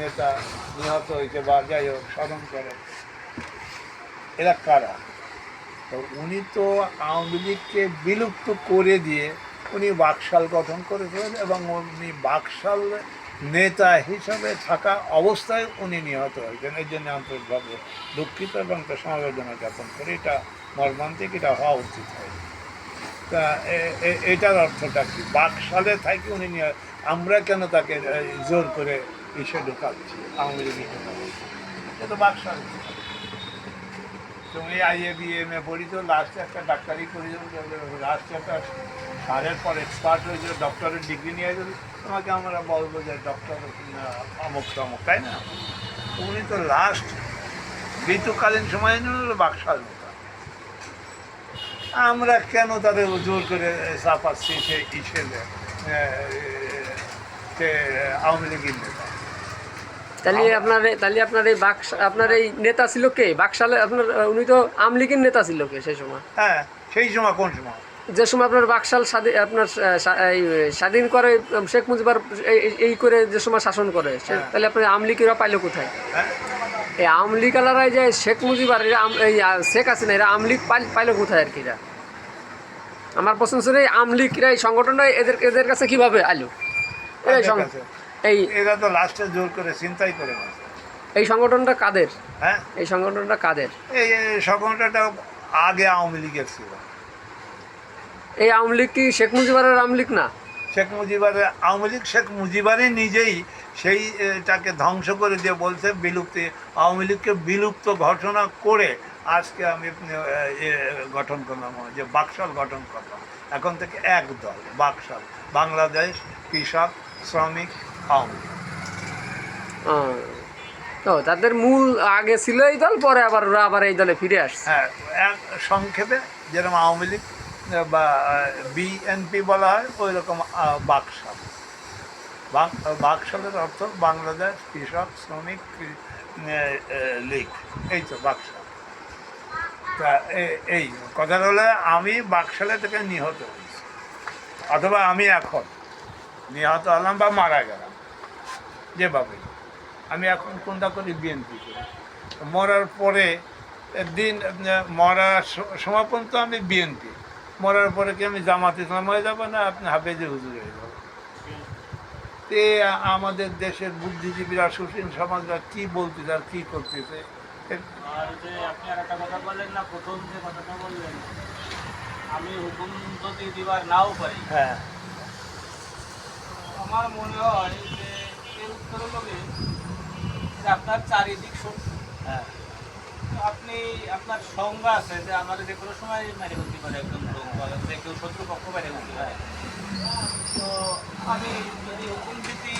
নেতা নিহত হয়েছে বা যাই হোক, স্মরণ করে। এরা কারা? তো উনি তো আওয়ামী লীগকে বিলুপ্ত করে দিয়ে উনি বাকশাল গঠন করেছিলেন এবং উনি বাকশাল নেতা হিসাবে থাকা অবস্থায় উনি নিহত হয়েছেন। এই জন্য আন্তরিকভাবে দুঃখিত এবং তা সমবেদনা জ্ঞাপন করে। এটা মর্মান্তিক, এটা হওয়া উচিত হয় তা এটার অর্থটা কি? বাকশালে থাকি উনি আমরা কেন তাকে জোর করে ইসে ঢুকাচ্ছি আওয়ামী লীগে ঢুকাচ্ছি এটা তো বাকশাল তুমি আইএ বি এম এ পড়ি তো লাস্টে একটা ডাক্তারি করি লাস্টে একটা সারের পর এক্সপার্ট হয়ে যে ডক্টরের ডিগ্রি নিয়ে যাবে তোমাকে আমরা বলব যে ডক্টর অমুক তমুক, তাই না? উনি তো লাস্ট ঋতুকালীন সময় নেতা আমরা কেন তাদের জোর করে চাপাচ্ছি সে হিসেবে সে, আওয়ামী লীগের নেতা? তাহলে আপনার তাহলে আপনার এই বাক্স আপনার এই নেতা ছিল কে? বাকশালে আপনার উনি তো আমলিগের নেতা ছিল কে সেই সময়? হ্যাঁ সেই সময় কোন সময়? যে সময় আপনার বাকশাল স্বাধীন আপনার স্বাধীন করে শেখ মুজিবার এই- করে যে সময় শাসন করে হ্যাঁ। তাহলে আপনার আমলিগেরা পাইলো কোথায়? হ্যাঁ। এই আমলিকালারাই যে শেখ মুজিবার এই শেখ হাসিনা এরা আমলিগ পাইল- কোথায় আর কি এরা? আমার প্রশ্ন ছিল এই আমলিগরা এই সংগঠনটা এদের এদের কাছে কীভাবে আলো এই? এই এরা তো লাস্টে জোর করে চিন্তাই করে এই সংগঠনটা কাদের? হ্যাঁ? এই সংগঠনটা কাদের? এই সংগঠনটা আগে আওয়ামী লীগের ছিল। এই আওয়ামী লীগ কি শেখ মুজিবারের আওয়ামী লীগ না? শেখ মুজিবারের আওয়ামী লীগ শেখ মুজিবারই নিজেই সেই এটাকে ধ্বংস করে দিয়ে বলছে বিলুপ্তি। আওয়ামী লীগকে বিলুপ্ত ঘোষণা করে আজকে আমি গঠন করলাম যে বাকশাল গঠন করলাম। এখন থেকে এক দল বাকশাল। বাংলাদেশ কৃষক শ্রমিক লীগ। তো তাদের মূল আগে ছিল এই দল পরে আবার ওরা আবার এই দলে ফিরে আসছে। হ্যাঁ এক সংক্ষেপে যেরকম আওয়ামী লীগ বা বিএনপি বলা হয় ওই রকম বাকশাল। বাক- বাকশালের অর্থ বাংলাদেশ কৃষক শ্রমিক লীগ। এই তো বাকশাল। তা এই কথাটা হলে আমি বাকশালে থেকে নিহত হয়েছি। অথবা আমি এখন নিহত হলাম বা মারা গেলাম। যেভাবে। আমি এখন কোনটা করি? বিএনপি করি। মরার পরে দিন মরার স- সময় পর্যন্ত আমি বিএনপি। মরার পরে কি আমি জামাত ইসলাম হয়ে যাব না আপনি হাফেজে হুজুর হয়ে যাব? তে আমাদের দেশের বুদ্ধিজীবীরা সুশীল সমাজরা কি বলতেছে আর কি করতেছে? আর যে আপনি আর একটা কথা বললেন না প্রথম যে কথাটা বললেন আমি হুকুম যদি দিবার নাও পারি হ্যাঁ। আমার মনে হয় যে আপনার চারিদিক হ্যাঁ। আপনি আপনার সংজ্ঞা আছে যে আমার যে কোনো সময় মেরে হতে পারে লোক যে কেউ শত্রু পক্ষ মেরে হতে পারে। তো আমি যদি হুকুম দিতে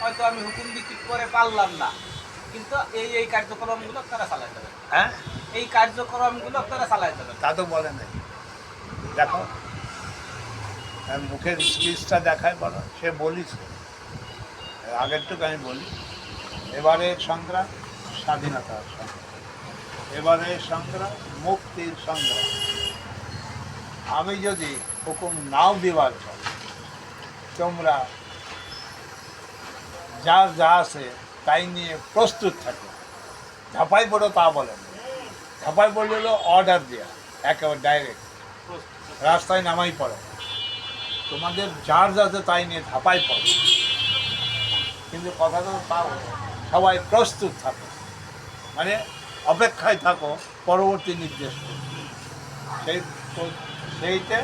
হয়তো আমি হুকুম দিতে করে পারলাম না। কিন্তু এই এই কার্যক্রমগুলো তারা চালাই যাবে হ্যাঁ? এই কার্যক্রমগুলো তারা চালাই যাবে তা তো বলে নাই। দেখো হ্যাঁ, মুখের স্পিচটা দেখায় বলো সে বলিস আগেরটুকু আমি বলি। এবারে সংগ্রাম স্বাধীনতার সংগ্রাম। এবারে সংগ্রাম, মুক্তির সংগ্রাম। আমি যদি হুকুম নাও দিবার চাই, তোমরা যা যা আছে তাই নিয়ে প্রস্তুত থাকো। ঝাপাই পড়ো তা বলেন ঝাপাই পড়লে হলো অর্ডার দেওয়া একেবারে ডাইরেক্ট রাস্তায় নামাই পড়ো। তোমাদের যার যাতে তাই নিয়ে ধাপাই পড়ো। কিন্তু কথা তো তাও সবাই প্রস্তুত থাকো। মানে অপেক্ষায় থাকো পরবর্তী নির্দেশ সেই সেইতে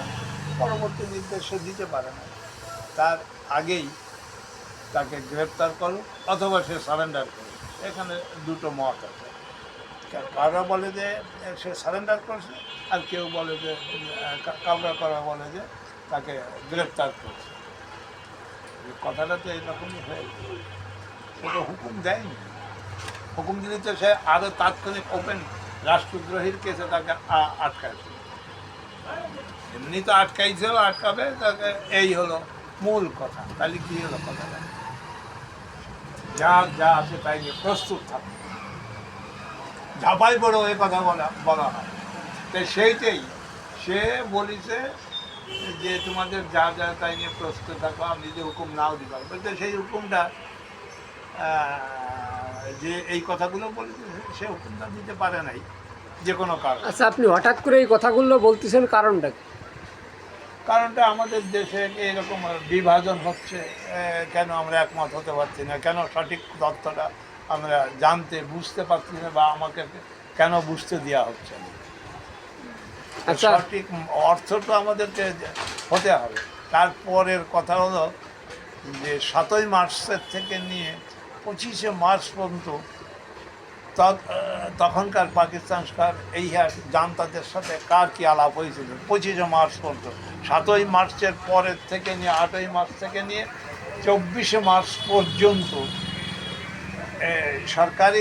পরবর্তী নির্দেশ দিতে পারে না। তার আগেই তাকে গ্রেপ্তার করো অথবা সে সারেন্ডার করো। এখানে দুটো মত আছে। কারা বলে যে সে সারেন্ডার করছে আর কেউ বলে যে আহ, কা- কাউরা করা বলে যে তাকে গ্রেপ্তার করছে। কথাটা তো এরকমই হয়েছে সে হুকুম দেয়নি। হুকুম দিলে তো সে আরও তাৎক্ষণিক ওপেন রাষ্ট্রদ্রোহীর কেসে তাকে আটকাইছে। এমনি তো আটকাইছেও, আটকাবে, তাকে এই হলো মূল কথা। তাহলে কি হলো কথাটা? যা যা আছে তাই নিয়ে প্রস্তুত থাকবে ঝাপাই বড় এই কথা বলা বলা হয়। তো সেইটাই। সে বলিছে যে তোমাদের যা যা তাই নিয়ে প্রস্তুত থাকো আমি যদি হুকুম নাও দিতে পারব তো সেই হুকুমটা যে এই কথাগুলো বলেছে সে হুকুমটা দিতে পারে নাই যে কোনো কারণ। আচ্ছা আপনি হঠাৎ করে এই কথাগুলো বলতেছেন কারণটা কারণটা আমাদের দেশে এরকম বিভাজন হচ্ছে কেন আমরা একমত হতে পারছি না কেন সঠিক তথ্যটা আমরা জানতে বুঝতে পারছি না বা আমাকে কেন বুঝতে দেওয়া হচ্ছে না। সঠিক অর্থ তো আমাদেরকে হতে হবে। তারপরের কথা হলো যে সাতই মার্চের থেকে নিয়ে পঁচিশে মার্চ পর্যন্ত তখনকার পাকিস্তান সরকার এই জানতাদের সাথে কার কি আলাপ হয়েছিল? পঁচিশে মার্চ পর্যন্ত। সাতই মার্চের পরের থেকে নিয়ে আটই মার্চ থেকে নিয়ে চব্বিশে মার্চ পর্যন্ত সরকারি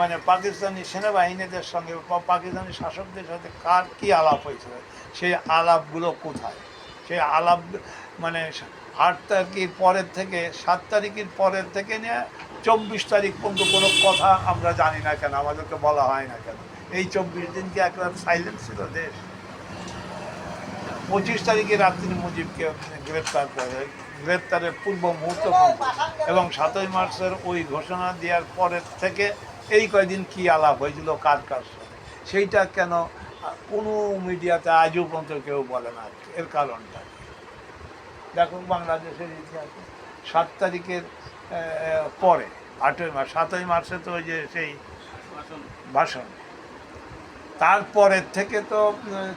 মানে পাকিস্তানি সেনাবাহিনীদের সঙ্গে পাকিস্তানি শাসকদের সাথে কার কি আলাপ হয়েছিল? সেই আলাপগুলো কোথায়? সেই আলাপ মানে আট তারিখের পরের থেকে, সাত তারিখের পরের থেকে নিয়ে চব্বিশ তারিখ পর্যন্ত কোনো কথা আমরা জানি না কেন, আমাদেরকে বলা হয় না কেন। এই চব্বিশ দিন কি একটা সাইলেন্স ছিল দেশ? পঁচিশ তারিখে রাত্রি মুজিবকে গ্রেপ্তার করে, গ্রেপ্তারের পূর্ব মুহূর্ত এবং সাতই মার্চের ওই ঘোষণা দেওয়ার পরের থেকে এই কয়দিন কি আলাপ হয়েছিল, কার কার সেইটা কেন, কোনো মিডিয়াতে আজও পর্যন্ত কেউ বলে না এর কারণটা? দেখো বাংলাদেশের ইতিহাসে সাত তারিখের পরে, আটই মার্চ সাতই মার্চে তো ওই যে সেই। ভাষণ তারপরের থেকে তো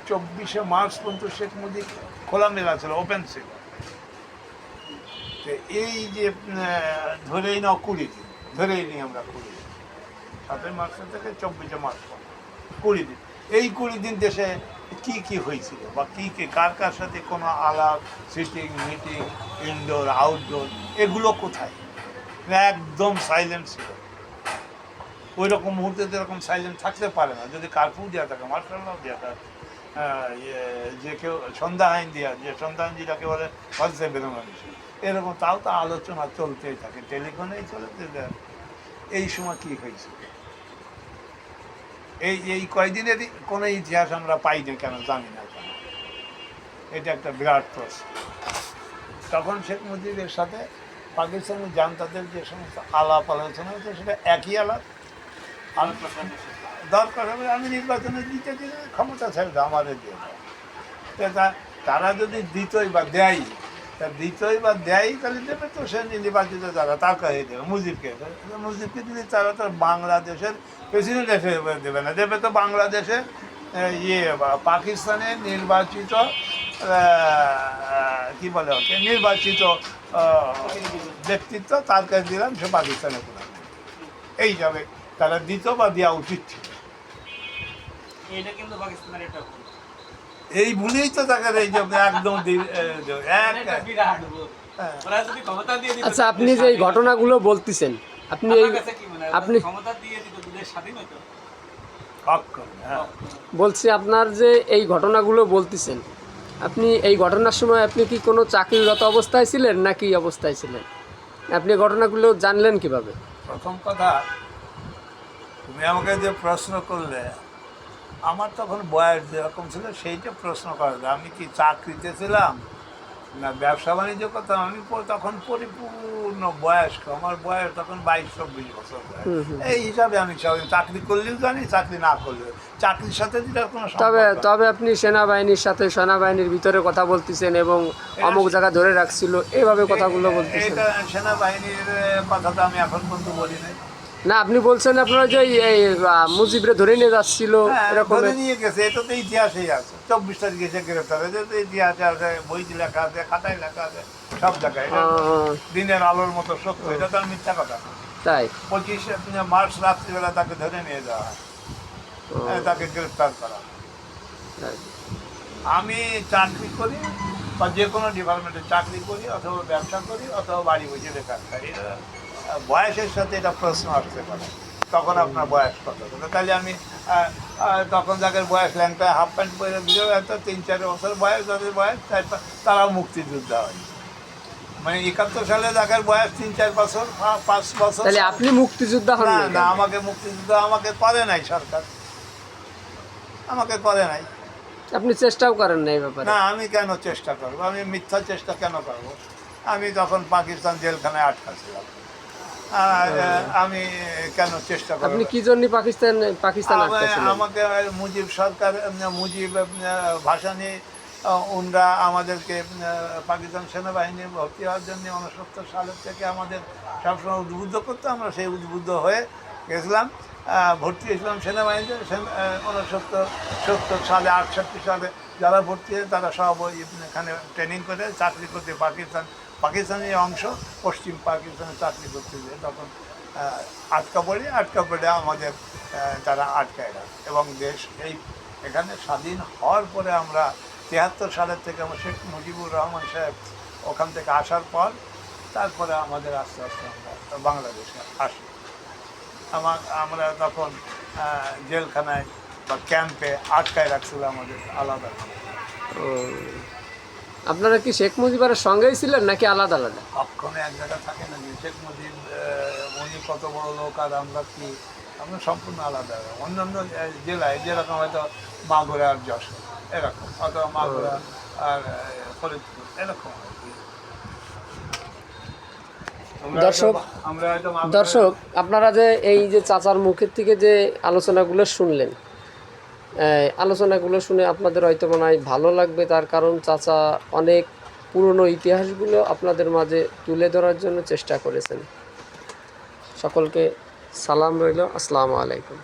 চব্বিশে মার্চ পর্যন্ত শেখ মুজিব খোলামেলা ছিল ওপেন ছিল। এই যে ধরেই নাও কুড়ি দিন, ধরেই নিই আমরা কুড়ি দিন। সাতই মার্চ থেকে চব্বিশে মার্চ কুড়ি দিন। এই কুড়ি দিন দেশে কি কি হয়েছিল বা কি কি, কার কার সাথে কোনো আলাপ সিটিং মিটিং ইনডোর আউটডোর এগুলো কোথায়? একদম সাইলেন্ট ছিল। ওই রকম মুহূর্তে এরকম সাইলেন্ট থাকতে পারে না। যদি কার্ফিউ দেওয়া থাকে মার্শাল্লাহ দেওয়া থাকে ইয়ে, যে কেউ সন্ধ্যা আইন দেওয়া যে সন্ধ্যা আইন যেটাকে বলে হলসে বেরোনো এরকম তাও তো আলোচনা চলতেই থাকে টেলিফোনেই চলতে এই সময় কি হয়েছে? এই এই কয়দিনের কোনো ইতিহাস আমরা পাই না কেন জানি না কেন। এটা একটা বিরাট প্রশ্ন। তখন শেখ মুজিবের সাথে পাকিস্তানি জানতাদের যে সমস্ত আলাপ আলোচনা হতো সেটা একই আলাপ। দরকার হবে, আমি নির্বাচনে দিতে দিলে ক্ষমতা ছাড়বে আমাদের দিয়ে তারা যদি দিতই বা দেয় তা দিতই বা দেয় তাহলে দেবে তো, সে নির্বাচিত যারা তাকে দেবে, মুজিবকে মুজিবকে দিলে তারা তো বাংলাদেশের প্রেসিডেন্ট হিসেবে দেবে না। দেবে তো বাংলাদেশের ইয়ে বা পাকিস্তানের নির্বাচিত কি বলে ওকে, নির্বাচিত ব্যক্তিত্ব তার কাছে দিলাম, সে পাকিস্তানে প্রধান এই যাবে। তারা দিত বা দেওয়া উচিত ছিল এটা কিন্তু পাকিস্তানের একটা ভুল। এই ভুলেই তো তাকে এই যে একদম। হ্যাঁ। ওরা যদি ক্ষমতা দিয়ে দিত, আচ্ছা আপনি যে এই ঘটনাগুলো বলতেছেন আপনি এই আপনার কাছে কি? আপনি হ্যাঁ বলছি আপনার যে এই ঘটনাগুলো বলতেছেন আপনি এই ঘটনার সময় আপনি কি কোনো চাকরিরত অবস্থায় ছিলেন নাকি অবস্থায় ছিলেন আপনি ঘটনাগুলো জানলেন কীভাবে প্রথম কথা তুমি আমাকে যে প্রশ্ন করলে আমার তখন বয়স যেরকম ছিল সেইটা প্রশ্ন করলে। আমি কি চাকরিতে ছিলাম না ব্যবসা বাণিজ্য করতাম? আমি তখন পরিপূর্ণ বয়স্ক। আমার বয়স তখন বাইশ চব্বিশ বছর। এই হিসাবে আমি সব- চাকরি করলেও জানি চাকরি না করলেও। চাকরির সাথে যেটার কোনো তবে তবে আপনি সেনাবাহিনীর সাথে সেনাবাহিনীর ভিতরে কথা বলতেছেন এবং অমুক জায়গা ধরে রাখছিল। এইভাবে কথাগুলো বলতেছেন। এটা সেনাবাহিনীর এ, কথা তো আমি এখন পর্যন্ত বলি নাই। না আপনি বলছেন আপনারা যে এই- মুজিবরে ধরে নিয়ে যাচ্ছিল হ্যাঁ, এরকম ধরে নিয়ে গেছে এটা তো ইতিহাসেই আছে। চব্বিশ তারিখে সে গ্রেফতার হয়েছে তো ইতিহাসে আছে বইতে লেখা আছে খাতায় লেখা আছে সব জায়গায়। এটা দিনের আলোর মতো সত্য এটা তো মিথ্যা কথা। তাই? পঁচিশে মার্চ রাত্রিবেলা তাকে ধরে নিয়ে যাওয়া হয় হ্যাঁ, তাকে গ্রেফতার করা। আমি চাকরি করি বা যে কোনো ডিপার্টমেন্টে চাকরি করি অথবা ব্যবসা করি অথবা বাড়ি বসে বেকার এটা, আহ, বয়সের সাথে এটা প্রশ্ন আসতে পারে। তখন আপনার বয়স কত? তাহলে আমি তখন যাদের বয়স ল্যাংটা হাফ প্যান্ট পরে দিল এত তিন চার বছর বয়স যাদের বয়স তার- তারাও মুক্তিযোদ্ধা হয়। মানে একাত্তর সালে যাদের বয়স তিন চার বছর পাঁচ বছর তাহলে আপনি মুক্তিযোদ্ধা হন না? আমাকে মুক্তিযুদ্ধ আমাকে করে নাই সরকার। আমাকে করে নাই। আপনি চেষ্টাও করেন না এই ব্যাপারে। না আমি কেন চেষ্টা করব? আমি মিথ্যা চেষ্টা কেন করব? আমি তখন পাকিস্তান জেলখানায় আটকা ছিলাম। আর, আমি কেন চেষ্টা আপনি কি জন্য পাকিস্তান পাকিস্তান আমাকে মুজিব সরকার মুজিব উম, ভাষা নিয়ে আহ, ওনরা আমাদেরকে পাকিস্তান সেনাবাহিনী ভর্তি হওয়ার জন্য উনসত্তর সালের থেকে আমাদের সবসময় উদ্বুদ্ধ করতো। আমরা সেই উদ্বুদ্ধ হয়ে গেছিলাম। ভর্তি হয়েছিলাম সেনাবাহিনীতে। উনসত্তর সত্তর সালে আটষট্টি সালে যারা ভর্তি হয়েছে তারা সব এখানে ট্রেনিং করে চাকরি করতে পাকিস্তান পাকিস্তানের অংশ, পশ্চিম পাকিস্তানে চাকরি করতে যায় তখন আটকা পড়ে আটকা পড়ে আমাদের তারা আটকায় না। এবং দেশ এই এখানে স্বাধীন হওয়ার পরে আমরা তিয়াত্তর সালের থেকে আমরা শেখ মুজিবুর রহমান সাহেব ওখান থেকে আসার পর, তারপরে আমাদের আস্তে আস্তে আমরা বাংলাদেশে আসি। আমার, আমরা তখন জেলখানায় বা ক্যাম্পে আটকায় রাখছিল আমাদের আলাদা। আপনারা কি শেখ মুজিবের সঙ্গেই ছিলেন নাকি আলাদা আলাদা? কখনো এক জায়গা থাকে না যে শেখ মুজিব উনি কত বড় লোক আর আমরা কি? আমরা সম্পূর্ণ আলাদা। অন্যান্য জেলায় যেরকম হয়তো মাগুরা আর যশোর এরকম। অথবা মাগুরা আর ফরিদপুর এরকম দর্শক- দর্শক আপনারা যে এই যে চাচার মুখের থেকে যে আলোচনাগুলো শুনলেন আলোচনাগুলো শুনে আপনাদের হয়তো মনে হয় ভালো লাগবে। তার কারণ চাচা অনেক পুরনো ইতিহাসগুলো আপনাদের মাঝে তুলে ধরার জন্য চেষ্টা করেছেন। সকলকে সালাম রইল। আসসালামু আলাইকুম।